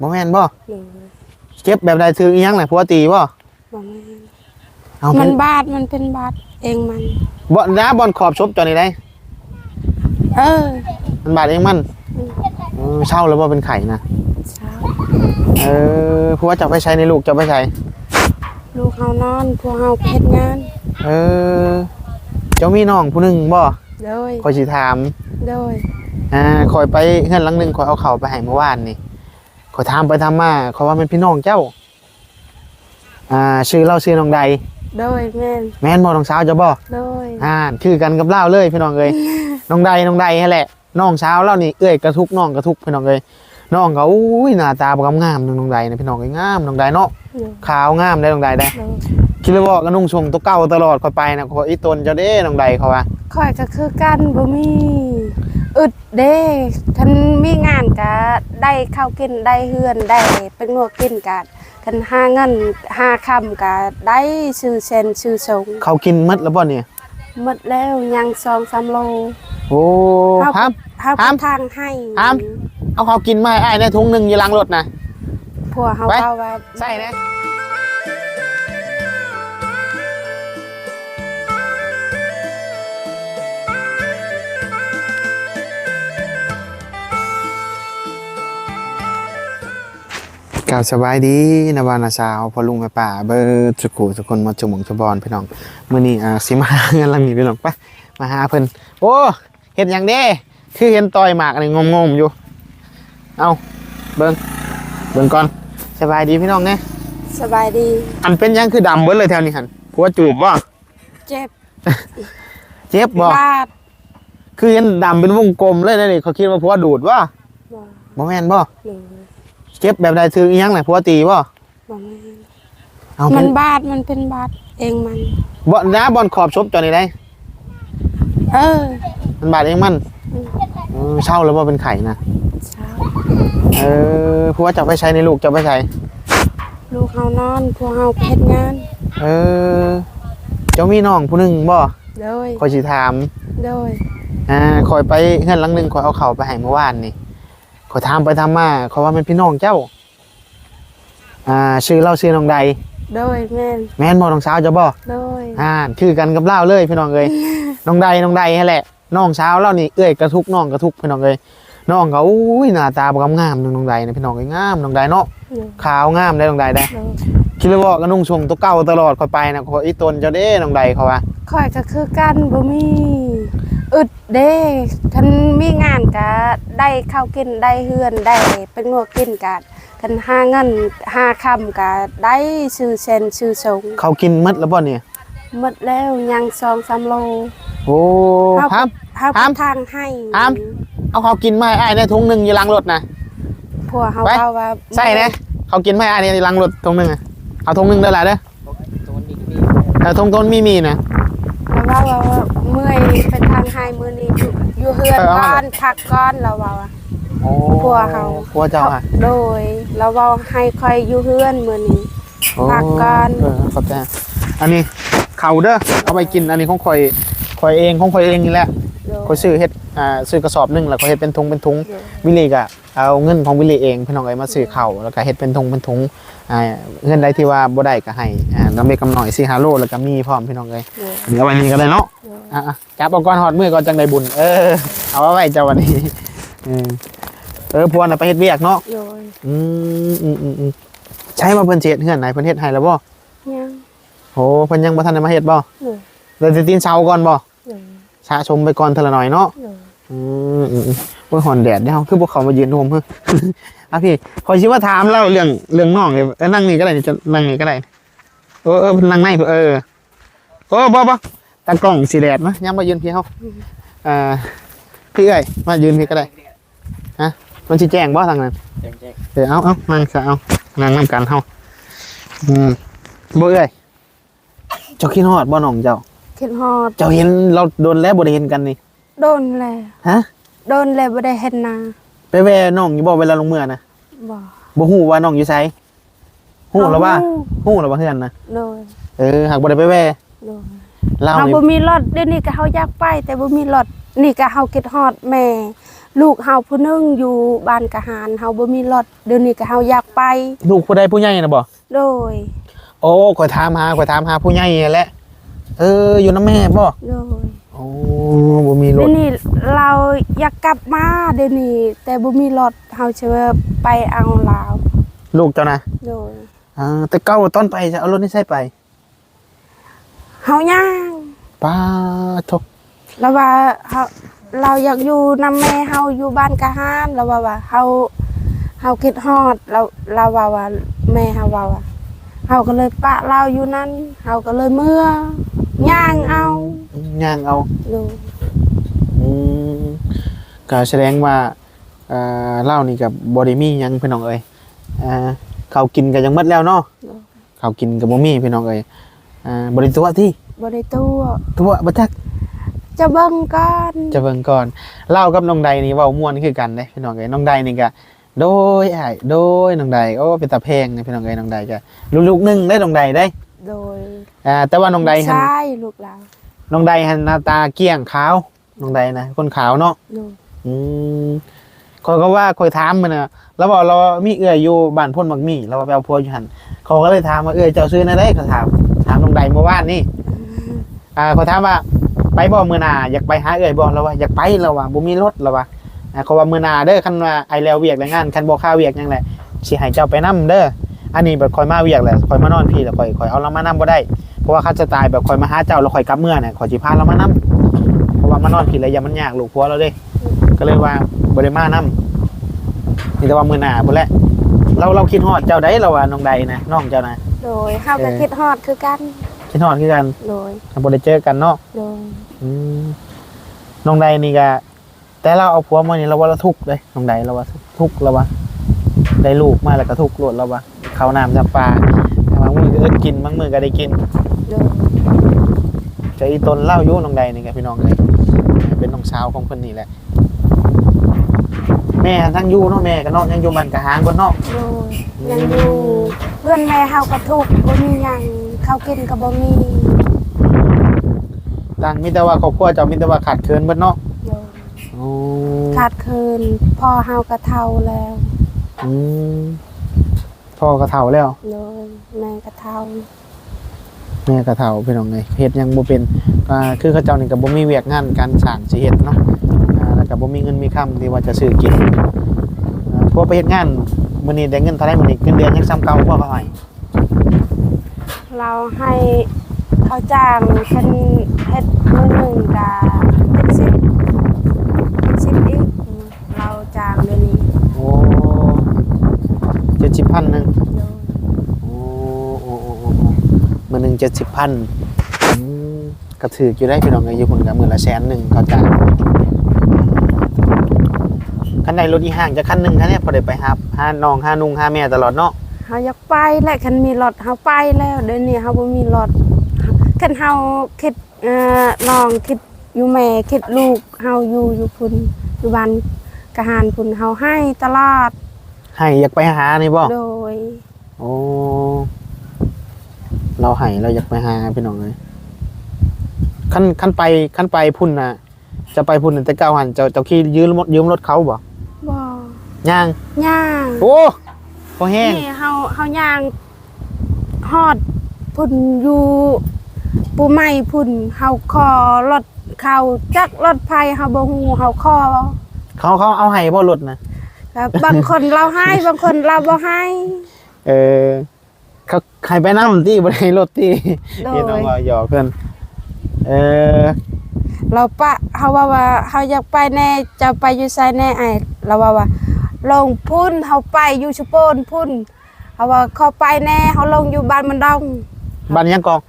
บ่แม่นบ่โดยเจ็บแบบใดถืออีหยังแหละผัวตีบ่บ่แม่นเอามัเป็นนบาดมันเป็นบาดเองมัน บ่น้าบอลขอบชบจอนี่ได้เออมันบาดเองมันเออเช่าแล้วบ่เป็นไข่นะเช้าเออผัวจะเอาไปใช้ในลูกจะเอาไปใช้ลูกเฮานอนพวกเฮาไปเฮ็ดงานเออ เจ้ามีน้องผู้หนึงบ่โดยคอยสิถาม โดยอ่าคอยไปเฮือนหลังหนึงคอยเอาเข้าวไปให้เมื่อวานนี่ คอยถามไปถามมาคอยว่าเป็นพี่น้องเจ้า อ่าชื่อเล่าชื่อน้องใด โดยแม่นแม่นบ่น้องสาวเจ้าบ่โดยอ่าคือกันกับเล่าเลยพี่น้องเอ้ยน้องใดน้องใดนั่นแหละน้องสาวเล่านี่เอ้ยกระทุกน้องกระทุกพี่น้องเอ้ยน้องก็อุ้ยหน้าตาบ่งามๆน้องใดนะพี่น้องเอ้ยงามน้องใดเนาะโดยขาวงามได้น้องใดได้โดยคิดเลยว่าก็นุ่งชงตัวเก่าตลอดคอยไปนะคอยอีตนเจ้าเด้น้องใดเขาว่าข่อยก็คือกันบ่มี อึดเด้คันมีงานก็ได้ข้าวกินได้เฮือนได้เป็นงัวกินก็คันหาเงินหาคำก็ได้ชื่อเซนชื่อสงเขากินหมดแล้วบ่เนี่ยหมดแล้วยัง2-3โลโอ้เฮาครับเฮาห้ามทางให้ห้ามเอาเขากินมาให้อ้ายในถุงหนึงอยู่หลังรถนะพวกเฮาไปเอาว่าใส่นะ กล่าวสบายดีนะบานาสาวพอลุงแม่ป่าเบอร์สุขุสุคนมาจมุงจบอนพี่น้องมื้อนี้อ่าสิมาหาเงินหลังนี้พี่น้องไปมาหาเพิ่นโอ้เฮ็ดหยังเด้คือเห็นต่อยหมากอันนี้งมๆอยู่ เอาเบิ่งเบิ่งก่อนสบายดีพี่น้องเนี่ยสบายดีอันเป็นหยังคือดำเบิดเลยแถวนี้หันผัวจูบบ่เจ็บเจ็บบ่บาดคือเห็นดำเป็นวงกลมเลยนะนี่เขาคิดว่าผัวดูดบ่บ่บ่แม่นบ่หรือ เจ็บแบบใดถืออีหยังแหละผัวตีบ่บ่แม่นเอามัเป็นนบาดมันเป็นบาดเองมัน บ่น้าบอลขอบชบจอนี่ได้ เออมันบาดเองมันเออเช่าแล้วบ่เป็นไข่นะ เช้าเออผัวจะเอาไปใช้ในลูกจะเอาไปใช้ ลูกเฮานอนพวกเฮาไปเฮ็ดงานเออ เจ้ามีน้องผู้หนึงบ่โดยคอยสิถาม โดยอ่าคอยไปเฮือนหลังหนึงคอยเอาเข้าวไปให้เมื่อวานนี่ค อยถามไปถามมาเขาว่าเป็นพี่น้องเจ้า อ่าชื่อเล่าชื่อน้องใด โดยแม่นแม่นบ่น้องสาวเจ้าบ่โดยอ่าคือกันกับเล่าเลยพี่น้องเอ้ยน้องใดน้องใดนั่นแหละน้องสาวเล่านี่เอ้ยกระทุกน้องกระทุกพี่น้องเอ้ยน้องก็อุ้ยหน้าตาบ่งามๆน้องใดนะพี่น้องเอ้ยงามน้องใดเนาะโดยขาวงามได้น้องใดได้โดยคิดเลยว่าก็นุ่งชงตัวเก่าตลอดคอยไปนะคอยอีตนเจ้าเด้น้องใดเขาว่าข่อยก็คือกันบ่มี อึดเด้คันมีงานก็ได้ข้าวกินได้เฮือนได้เป็นงัวกินก็คันหาเงินหาคำก็ได้ชื่อเซนชื่อสงเขากินหมดแล้วบ่เนี่ยหมดแล้วยัง2-3โลโอ้เฮาครับเฮาห้ามทางให้ห้าม เอาเขากินมาให้อ้ายในถุงหนึงอยู่หลังรถนะพวกเฮาไป เอาว่าใช่นะเขากินมาให้อ้ายในหลังรถถุงหนึงอะเอาถุงหนึงเด้อล่ะเด้อแต่ถุงต้นมีมีนะเรา ว่าว่าเมื่อยเป็นทางให้มื้อนี้อยู่อยู่เฮือนเออเอาก่มาอนพักก่อนเราว่าว่าโอ้กลัวเขากลัวเจ้าอะโดยเราเว้าให้ค่อยอยู่เฮือนมื้อนี้พักก่อนเออขอบใจอันนี้เขาเด้อเอาไปกินอันนี้ของข่อยข่อยเองของข่อยเองนี่แหละโดยข่อยซื้อเฮ็ดอ่าซื้อกระสอบหนึงแล้วก็เฮ็ดเป็นถุงเป็นถุงโดยวิลลี่ก็ เอาเงินของวิลลี่เองพี่น้องเอ้ยมาซื้อข้าวแล้วก็เฮ็ดเป็นถุงเป็นถุงอ่าเงินใดที่ว่าบ่ได้ก็ให้อ่าน้ำเมกำหน่อยสิฮาโลแล้วก็มีพร้อมพี่น้องเอ้ยโดยเดี๋ยววันนี้ก็ได้เนาะโดยอะๆจับเอาก่อนฮอดมือก่อนจังได้บุญเออเอาไว้ไว้เจ้าวันนี้เออเออพวกน่ะไปเฮ็ดเวียกเนาะโดยอืมอืมอืมอืมใช้มาเพิ่นสิเฮ็ดเฮือนไหนเพิ่นเฮ็ดให้แล้วบ่ยังโหเพิ่นยังบ่ทันได้มาเฮ็ดบ่โดยเดี๋ยวสิตีนเช้าก่อนบ่โดยชะชมไปก่อนเทอละหน่อยเนาะโดยอืมอืมอืม โอ้ยหอนแดดเด้เฮาคือพวกเขามายืนโฮมเฮ้ออะพี่ขอยสิว่าถามเล่าเรื่องเรื่องน้องเลยเออนั่งนี่ก็ได้นี่จะนั่งนี่ก็ได้เออเออนั่งในเออโอ้บ่บ่ตากล้องสีแดดมะยังมายืนพี่เฮาอ่าพี่เอ้ยมายืนพี่ก็ได้ฮะมันสิแจ้งบ่ทางนั้นเออเอาเอานั่งซะเอานั่งนำกันเฮาอืมบ่เอ้ยเจ้าคิดฮอดบ่น้องเจ้าคิดฮอดเจ้าเห็นเราโดนแล้วบ่ได้เห็นกันนี่โดนแล้วฮะ โดนแล้วบ่ได้เห็นหน้าไปแว่น้องอยู่บ่เวลาลงเมื่อนะบ่บ่ฮู้ว่าน้องอยู่ไสฮู้แล้วว่าเอฮู้แล้วว่าเฮือนนะโดยเออหากบ่ได้ไปแว่โดยเล่าเฮานี่บ่มีรถเดี๋ยวนี้ก็เฮาอยากไป แต่บ่มีรถนี่ก็เฮาคิดฮอดแม่ลูกเฮาผู้หนึงอยู่บ้านกะหารเฮาบ่มีรถเดี๋ยวนี้ก็เฮาอยากไป ลูกผู้ใดผู้ใหญ่นะบ่โดย โอ้ข่อยถามหาข่อยถามหาผู้ใหญ่นั่นแหละเอออยู่น้ำแม่บ่โดยโอ้บ่มีรเดี๋ยถวนี้ เราอยากกลับมาเดี๋ยวนี้ แต่บ่มีรถเฮาจะไปเอาลาวลูกเจ้านะโดยอ่าแต่เก้าตอนไปจะเอารถนี่ใส่ไปเฮาย่างป้าทกแล้วว่าเฮาเราอยากอยู่นำแม่เฮาอยู่บ้านกะหารแล้วว่าว่าเฮาเฮาคิดฮอดเราเราว่าว่าแม่เฮาว่าว่าเฮาก็เลยปะเราอยู่นั่นเฮาก็เลยเมื่อย่างเอาย่างเอาดูอืม ก็แสดงว่าเอ่อเหล้านี่กับบอดี้มีหยังพี่น้องเอ้ยอ่าเขาวกินก็ยังหมดแล้วเนาะเขาวกินกับบ่มีพี่น้องเอ้ยอ่าบริตัวที่บ่ได้ตัวตัวบ่จักจะเบิ่งก่อนจะเบิ่งก่อนเล่ากับน้องใดนี่เว้าม่วนคือกันเด้พี่น้องเอ้ยน้องใดนี่ก็โดยอ้ายโดยน้องใดโอ้เป็นตาเพลงนี่พี่น้องเอ้ยน้องใดก็ลูกๆหนึงได้น้องใดได้โดยอ่าแต่ว่าน้องใดหันใช่ลูกเราน้องใดหันหน้าตาเกลี้ยงขาวน้องใดนะคนขาวเนาะดู อืมคอยก็ว่าคอยถามมันนะแล้วบอกเรามีเอื้อยอยู่บ้านพ่นบักมี่เราไปเอาพัวอยู่หันเขาก็เลยถามว่าเอื้อยเจ้าซื้อนะได้เขาถามถามน้องใดเมื่อวานนี่อ่าเขาถามว่าไปบ่มือหนาอยากไปหาเอื้อยบ่เราว่าอยากไปเราว่าบ่มีรถเราว่าอ่าเขาว่ามือหนาเด้อคันว่าไอแล้วเวียกแรงงานคันบ่ค่าเวียกหยังแหละสิให้เจ้าไปนํเด้ออันนี้แบบคอยมาเวียกแหละคอยมานอนพี่แล้วคอยคอยเอาเรามานํบ่ได้เพราะว่าเขาจะตายแบบคอยมาหาเจ้าแล้วคอยกลับเมื่อเนี่ยคอยสิพาเรามานํเพราะว่ามานอนพี่แล้วอย่ามันยากลูกผัวเราเด้ ก็เลยว่าบริมานํนี่แต่ว่ามือหนาพุ่นแหละเราเราคิดฮอดเจ้าใดเราว่าน้องใดนะน้องเจ้านะโดยเฮาก็คิดฮอดคือกันคิดฮอดคือกันโดยถ้าบ่ได้เจอกันเนาะโดยอืมน้องใดนี่ก็แต่เราเอาผัวมานี่เราว่าเราทุกข์เลยน้องใดเราว่าทุกข์เราว่าได้ลูกมาแล้วก็ทุกข์โลดเราว่าเขาวน้ำจำปลาบางมือก็เอิ้นกินบางมือก็ได้กินโดยจะอีตนเล่าอยู่น้องใดนี่ก็พี่น้องเลยเป็นน้องสาวของคนนี้แหละ แม่ทั้งอยู่เนาะแม่ก็เนอกยังอยู่บ้านกะหางบนเนอกโดยยังอยู่เพื่อนแม่เฮาก็ทุกข์บ่มีหยังข้าวกินก็บ่มีต่างมีแต่ว่าครอบครัวเจ้ามีแต่ว่าขาดเคินเบิดเนาะโดยโอ้ขาดคืนพ่อเฮาก็เฒ่าแล้วอืมพ่อก็เฒ่าแล้วโดยแม่ก็เฒ่าแม่ก็เฒ่าพี่น้องเลยเฮ็ดหยังบ่เป็นอ่าคือเขาเจ้านี่ก็บ่มีเวียกงานการสร้างสิเฮ็ดเนาะอ่าแล้ว ก็บ่มีเงินมีคำที่ว่าจะซื้อกินอ่าพวกไปเฮ็ดงานมื้อนี้ได้เงินเท่าไหร่มื้อนี้เงินเดือนยังซ้ำเก่าบ่เขาให้เราให้เขาจ้างเพิ่นเฮ็ดมื้อหนึงก็70 10อีกเราจ้างเดี๋ยวนี้โอ้70,000นึงโดยโอ้โอ้โอ้โอ้โอ้มื้อหนึง70,000อืมก็ถืออยู่ได้พี่น้องเอ้ยอยู่พุ่นก็มื้อละแสนหนึงเขาจ้าง คันใดรถอีห่างจะคันหนึ่งคันเนี้ยพอได้ไปหาหาน้องหานุงหาแม่ตลอดเนาะเฮาอยากไปแหละคันมีรถเฮาไปแล้วเดี๋ยวนี้เฮาบ่มีรถคันเฮาคิดเอ่อน้องคิดอยู่แม่คิดลูกเฮาอยู่อยู่พุ่นอยู่บ้านกะหารพุ่นเฮาให้ตลอดให้อยากไปหานี่บ่โดยโอ้เราให้เราอยากไปหาพี่น้องเลยคันคันไปคันไปพุ่นน่ะจะไปพุ่นน่ะแต่เก้าหันเจ้าเจ้าขี่ยืมรถยืมรถเขาบ่บ่ ย่าง ย่างโอ้พอแห้ง นี่เฮาเฮาย่างฮอดพุ่นอยู่ปูไม้พุ่นเฮาขอรถเข้าจักรถไผเฮาบ่ฮู้เฮาขอเขาเขาเอาให้บ่รถนะครับบางคนเราให้บางคนเราบ่ให้ เออเขาใครไปนำที่บ่ได้รถที่โดย ที่น้องว่าหยอกเพิ่นเออเราปะเขาว่าว่าเขาอยากไปแน่จะไปอยู่ไซแน่ไอเราว่าว่า ลงพุ่นเขาไปอยู่ชุโปนพุ่นเขาว่าเขาไปแน่เขาลงอยู่บ้านมันดงบ้านยังกอง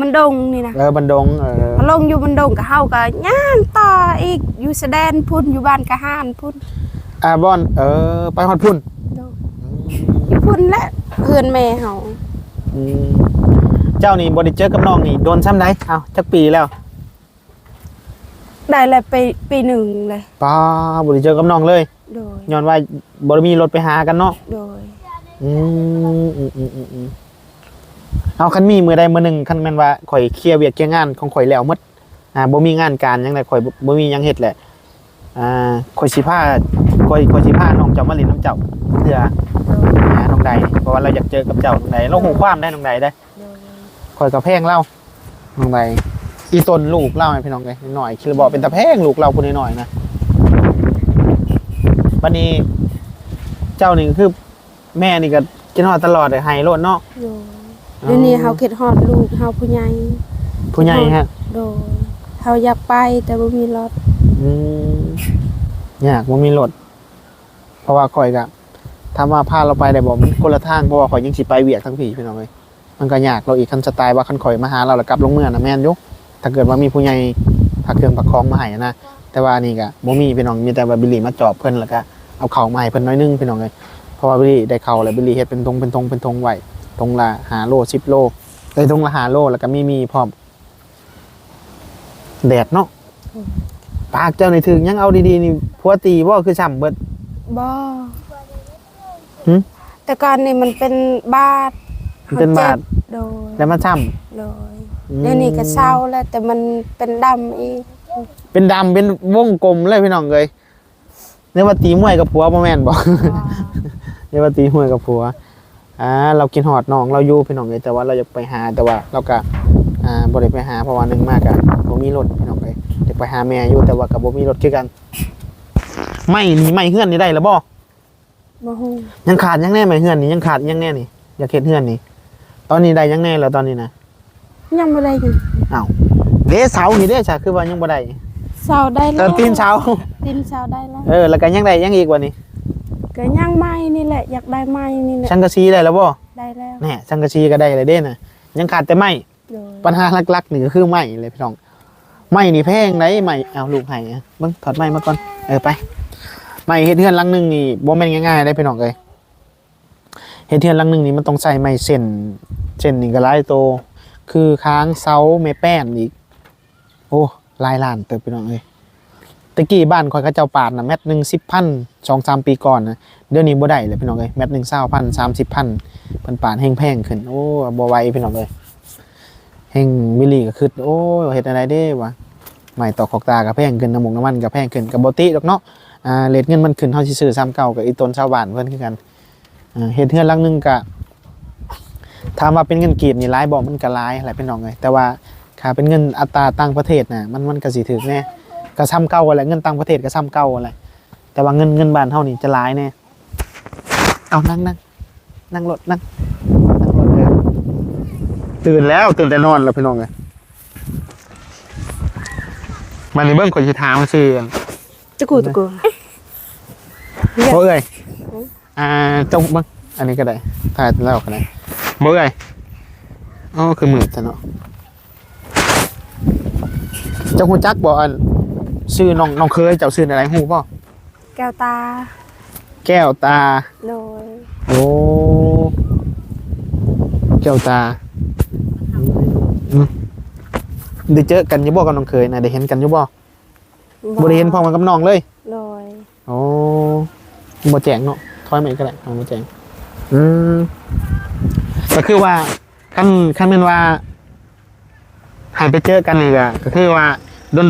มันดงนี่นะเออบันดงเออเขาลงอยู่มันดงกับเขาก็ย่างต่ออีกอยู่แสดนพุ่นอยู่บ้านกะห้านพุ่นอ่าบอนเออไปฮอดพุ่นโดนอยู่พุ่นและเพื่อนแม่เขาอืมเจ้านี่บริเจอกับน้องนี่โดนซ้ำไดเอ้าจักปีแล้ว ได้เลยไปปีหนึ่งเลยป้าบริเจอกับน้องเลย โดยย้อนว่าบริมีรถไปหากันเนาะโดยอืมอืมอืมอืมอืมเอาคันมีมือใดมือหนึ่งคันแม่นว่าข่อยเคลียร์เวียกเคลียร์งานของข่อยแล้วหมดอ่าบ่มีงานการหยังไงข่อยบ่บ่มีหยังเฮ็ดแหละอ่าคอยสิผ้าคอยคอยสิผ้าน้องเจ้ามาเลินน้ำเจ้าเพื่อหาน้องใดเพราะว่าเราอยากเจอกับเจ้าน้องใดเราหูความได้น้องใดได้ โดยคอยกับแพงเล่าน้องใด อีตนลูกเล่าให้พี่น้องเลยหน่อยคิดบอกเป็นตะแพงลูกเราคนหน่อยๆนะวันนี้ เจ้านี่คือ แม่นี่ก็กินฮอดตลอดเลยไฮโลดเนาะโดยเดี๋ยวนี้เฮาคิดฮอดลูกเฮาผู้ใหญ่ผู้ใหญ่ฮะโดยเฮาอยากไปแต่บ่มีรถอืมยากว่ามีรถเพราะว่าคอยกะถามว่าพาเราไปได้บอกมันคนละทางเพราะว่าคอยยังสิไปเวียกทั้งพี่พี่น้องเลยมันก็ยากเราอีกคันสไตล์ว่าคันคอยมาหาเราแล้วกลับลงเมืองนะแม่นอยุ ถ้าเกิดว่ามีผู้ใหญ่พักเครื่องพักคองมาให้นะแต่ว่านี่ก็บ่มีพี่น้องมีแต่ว่าบิลลี่มาจอบเพิ่นแล้วก็เอาเข่าวมาให้เพิ่นน้อยนึงพี่น้องเลยเพราะว่าบิลลี่ได้เข่าวแล้วบิลลี่เฮ็ดเป็นตรงเป็นตรงเป็นตรงไว้ตรงละหาโลสิบโลเอ้ยตรงละหาโลแล้วก็มีมีพร้อมแดดเนาะปากเจ้านี่ถึงยังเอาดีๆนี่พัวตีว่าคือฉ่ำเบิดบ่หึแต่ก่อนนี่มันเป็นบาดมันเป็นบาดเจ็โดยแล้วมาฉ่โดยำ เดี๋ยวนี้ก็เศร้าแล้ว แต่มันเป็นดำอีกเป็นดำเป็นวงกลมเลยพี่น้องเลยเรียกว่าตีมวยกับผัวประแม่นบอกเรียกว่าตีมวยกับผัวอ่าเรากินหอดน้องเราอยู่พี่น้องเลยแต่ว่าเราอยากไปหาแต่ว่าเราก็อ่าบ่ได้ไปหาเพราะว่าหนึ่งมากอะบ่มีรถพี่น้องเลยอยากไปหาแม่อยู่แต่ว่ากับบ่มีรถคือกัน ไม่นี่ไม่เฮือนนี่ได้แล้วบ่บ่ฮู้ยังขาดยังแน่ไหมเฮือนนี่ยังขาดยังแน่นี่อยากเฮ็ดเฮือนนี่ตอนนี้ได้ยังแน่แล้วตอนนี้นะ ยังบ่ได้อยู่อ้าวเด้เสานี่เด้จ้ะคือว่ายังบ่ได้เศร้าได้เอแล้อวตีนเสาตีนเศร้าได้แล้วเออแล้วก็ยังได้ยังอีกว่านี้ก็ยังไม้นี่แหละ อยากได้ไม้นี่แหละชังกะซีได้แล้วบ่ได้แล้วแหน่ชังกะซีก็ได้เลยเด้น่ะยังขาดแต่ไม้ โดยปัญหาหลักๆนี่ก็คือไม้เลยพี่น้องไม้นี่แพงไหนไม้เอาลูกให้อะเบิ่งถอดไม้มาก่อนเออไปไม้เฮ็ดเฮือนหลังหนึงนี่บ่แม่นง่ายๆได้พี่น้องเอ้ยเฮ็ดเฮือนหลังหนึงนี่มันต้องใช้ไม้เส้นเส้นนี่ก็หลายโต คือค้างเสาไม้แป้นอีก โอ้ลายล้านเติบพี่น้องเอ้ยตะกี้บ้านข่อยเขาเจ้าปาดนะแมตหนึ่งสิบพันสองสามปีก่อนนะเดี๋ยวนี้บ่ได้เลยพี่น้องเอ้ยแมตหนึ่งเศร้าพันสามสิบพันเพิ่นปาดแห้งแพงขึ้นโอ้บ่ไหวพี่น้องเอ้ยแห้งมิลลี่ก็คือโอ้เฮ็ดอะไรเด้วะใหม่ต่อขอกตาก็แพงขึ้นน้ำมงน้ำมันก็แพงขึ้นก็บ่ติดอกเนาะอ่าเรทเงินมันขึ้นเฮาสิซื้อซ้ำเก่ากับอีต้นชาวบ้านเพิ่นคือกันอ่าเฮ็ดเฮือนลังหนึงก็ ถามว่าเป็นเงินกีบนี่หลายบ่มันก็หลายแหละพี่น้องเอ้ยแต่ว่าค่าเป็นเงินอัตราต่างประเทศน่ะมันมันก็สิถึกแน่ก็ซ้ำเก่าอะไรเงินต่างประเทศก็ซ้ำเก่าอะไรแต่ว่าเงินเงินบ้านเฮานี่จะหลายแน่เอานั่งนั่งนั่งรถนั่งนั่งรถเออตื่นแล้วตื่นแต่นอนแล้วพี่น้องเอ้ยมันนี่เบิ่งคนสิถามซื่อจะกูตะกูบ่เอ้ยอ่าเจ้าเบิ่งอันนี้ก็ได้ถ่ายแล้วก็ได้ บ่เอ้ยอ๋อคือมืดซะเนาะเจ้าฮู้จักบ่อันชื่อน้องน้องเคยเจ้าชื่ออะไรฮู้บ่แก้วตา แก้วตา โดย โอ้แก้วตาอืมได้เจอกันอยู่บ่กับน้องเคยนะได้เห็นกันอยู่บ่บ่ได้เห็นพร้อมกันกับน้องเลย โดย โอ้บ่แจ้งเนาะถอยมาอีกก็ได้เอาบ่แจ้งอืม ก็คือว่าคันคันแม่นว่าให้ไปเจอกันนี่ก็ก็คือว่า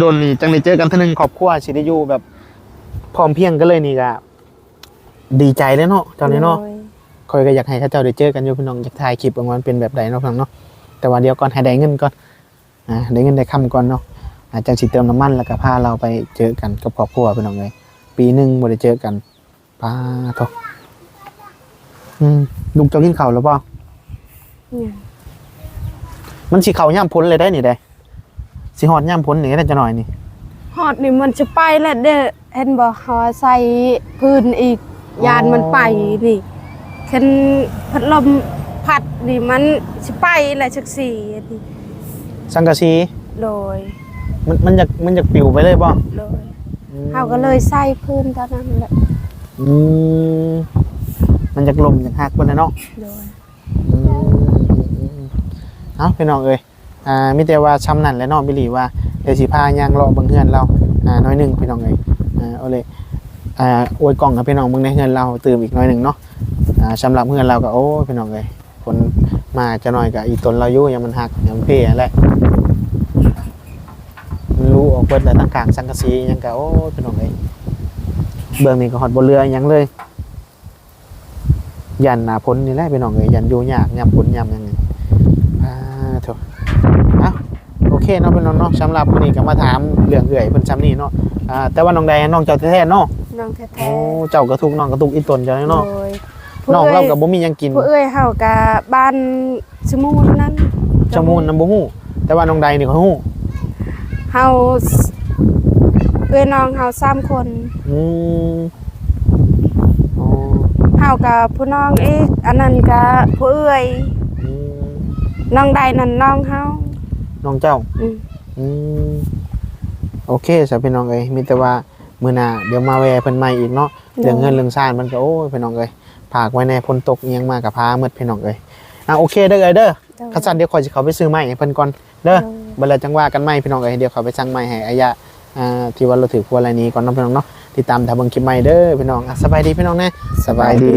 โดนๆนี่จังได้เจอกันเทื่อนึงครอบครัวสิได้อยู่แบบพร้อมเพรียงกันเลยนี่ก็ดีใจเลยเนาะตอนนี้เนาะโดยคอยก็อยากให้เข้าเจ้าได้เจอกันอยู่พี่น้องอยากถ่ายคลิปออกมาเป็นแบบใดเนาะพี่น้องเนาะแต่ว่าเดี๋ยวก่อนให้ได้เงินก่อนอ่าได้เงินได้คำก่อนเนาะอาจจะสิเติมน้ำมันแล้วก็พาเราไปเจอกันกับครอบครัวพี่น้องเลยปีหนึ่งบ่ได้เจอกันป้าโทอืมลุงเจะกินข้าวแล้วป่ะเนี่ย มันสิเข้าย่ำพ้นเลยได้นี่ได้สิฮอดย่ำพ้นนี่ได้จะหน่อยนี่ฮอดนี่มันจะไปแล้วเด้อเห็นบ่เฮาใส่พื้นอีกยานมันไปนี่คันพัดลมพัดนี่มันสิไปแหละจักสี่นี่สังกะสีโดยมันมันอยากมันอยากปิวไปเลยป่ะโดยเฮาก็เลยใส่พื้นตอนนั้นแหละอืมมันอยากลมอยากหักบนนะเนาะโดยอืม เอาพี่น้องเอ้ยอ่ามิแต่ว่าช้ำนั่นและน้องบิลี่ว่าเดี๋ยวสิพายางรอเบิ่งเฮือนเราอ่าน้อยหนึงพี่น้องเอ้ยอ่าเอาเลยอ่าอวยกล่องกับพี่น้องเบิ่งในเฮือนเราตื่มอีกน้อยหนึงเนาะอ่าสำหรับเฮือนเราก็โอ้พี่น้องเอ้ยฝนมาจะน้อยกับอีตนเราอยู่ยังมันหักยังมันเพ่แหละรูรูออกเบิดแล้วตั้งกลางสังกะสียังก็โอ้พี่น้องเอ้ยเบื้องนี้ก็ฮอดบ่เรือยังเลย ยันหนาพ้นนี่แหละพี่น้องเอ้ยยันอยู่ยากยามพ้นยามหยังนี่อ่า โถเอ้าโอเคเนาะพี่น้องเนาะสำหรับวันนี้ก็มาถามเรื่องเอื่อยเพิ่นซ้ำนี่เนาะอ่าแต่ว่าน้องแดงน้องเจ้าแท้ๆเนาะน้องแท้โอ้เจ้ากระทุกน้องกระทุกอีตนเจ้าๆเนาะโดยน้องผู้เราอ้ยก็บ่มีหยังกินผู้เอ้ยเฮากับบ้านสมูนนั้นจมูนนำบ่ฮู้แต่ว่าน้องใดนี่เขาฮู้เฮาเอ้ยน้องเฮาสามคนอืมอ๋อเฮากับผู้น้องอีกอันนั้นกับผู้เอ้ยอืม น้องใดนั่นน้องเฮาน้องเจ้า อืมอืมโอเคสำพี่น้องเอ้ยมีแต่ว่ามื้อหน้าเดี๋ยวมาแวะเพิ่นใหม่อีกเนาะเรื่องเงินเรื่องซ่านมันก็โอ้ยพี่น้องเอ้ยฝากไว้ในพลตกเอียงมากับพาหมดพี่น้องเอ้ยอะโอเคเด้อเอ้ยเด้อคันซั่นเดี๋ยวขอยสิเข้าไปซื้อใหม่ให้เพิ่นก่อนเด้อบัดแล้วจังว่ากันใหม่พี่น้องเอ้ยเดี๋ยวเขาไปสั่งใหม่ให้อายะอ่าที่ว่าเราถือพวกอะไรนี้ก่อนเนาะพี่น้องเนาะติดตามทางเบิ่งคลิปใหม่เด้อพี่น้องอะสบายดีพี่น้องนะสบายดี